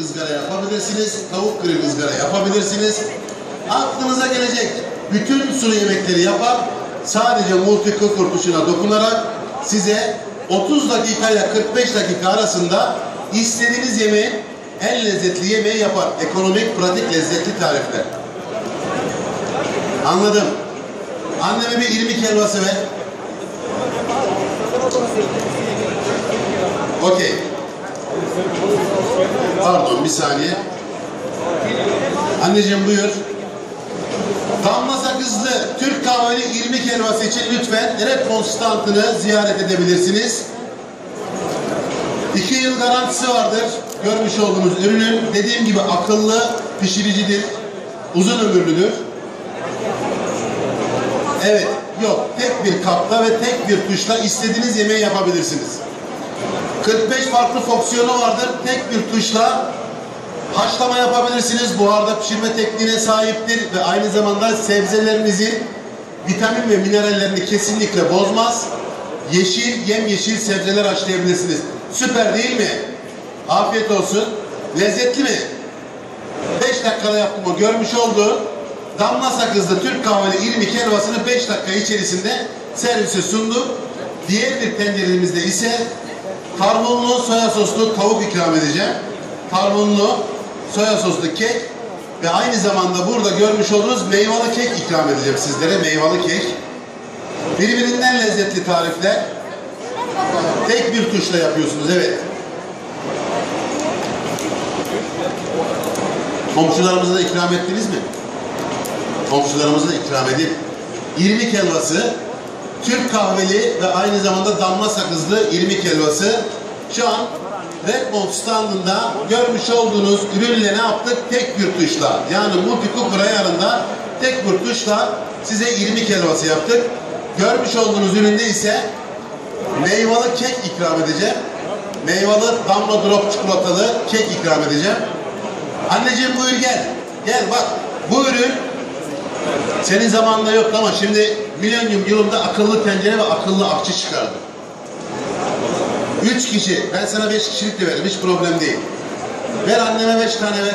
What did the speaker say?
ızgara yapabilirsiniz, tavuk grill ızgara yapabilirsiniz. Aklınıza gelecek bütün sulu yemekleri yapar, sadece multi cooker dokunarak size 30 dakika ile 45 dakika arasında istediğiniz yemeğin en lezzetli yemeği yapar. Ekonomik, pratik, lezzetli tarifler. Anladım. Anneme bir irmik helvası ver. Okey. Pardon bir saniye. Anneciğim buyur. Damla sakızlı Türk kahveli irmik helvası için lütfen Redmond standını ziyaret edebilirsiniz. İki yıl garantisi vardır. Görmüş olduğunuz ürünün dediğim gibi akıllı pişiricidir. Uzun ömürlüdür. Evet, yok. Tek bir kapta ve tek bir tuşla istediğiniz yemeği yapabilirsiniz. 45 farklı fonksiyonu vardır. Tek bir tuşla haşlama yapabilirsiniz. Buharda pişirme tekniğine sahiptir ve aynı zamanda sebzelerinizin vitamin ve minerallerini kesinlikle bozmaz. Yeşil, yemyeşil sebzeler haşlayabilirsiniz. Süper değil mi? Afiyet olsun. Lezzetli mi? 5 dakikada yaptım o görmüş olduğu damla sakızlı Türk kahveli irmik helvasını 5 dakika içerisinde servise sunduk. Diğer bir tenceremizde ise karbonlu soya soslu tavuk ikram edeceğim. Karbonlu soya soslu kek ve aynı zamanda burada görmüş olduğunuz meyveli kek ikram edeceğim sizlere. Meyveli kek. Birbirinden lezzetli tarifler. Tek bir tuşla yapıyorsunuz evet. Komşularımıza da ikram ettiniz mi? Komşularımıza da ikram edin. İrmik helvası, Türk kahveli ve aynı zamanda damla sakızlı irmik helvası. Şu an Redmond standında görmüş olduğunuz ürünle ne yaptık? Tek bir tuşla yani multi ayarında tek bir tuşla size irmik helvası yaptık. Görmüş olduğunuz üründe ise meyveli kek ikram edeceğim. Meyveli damla drop çikolatalı kek ikram edeceğim. Anneciğim buyur gel. Gel bak bu ürün senin zamanında yoktu ama şimdi milenyum yılında akıllı tencere ve akıllı akçe çıkardı. Üç kişi, ben sana beş kişilik de veririm, hiç problem değil. Ver anneme beş tane ver.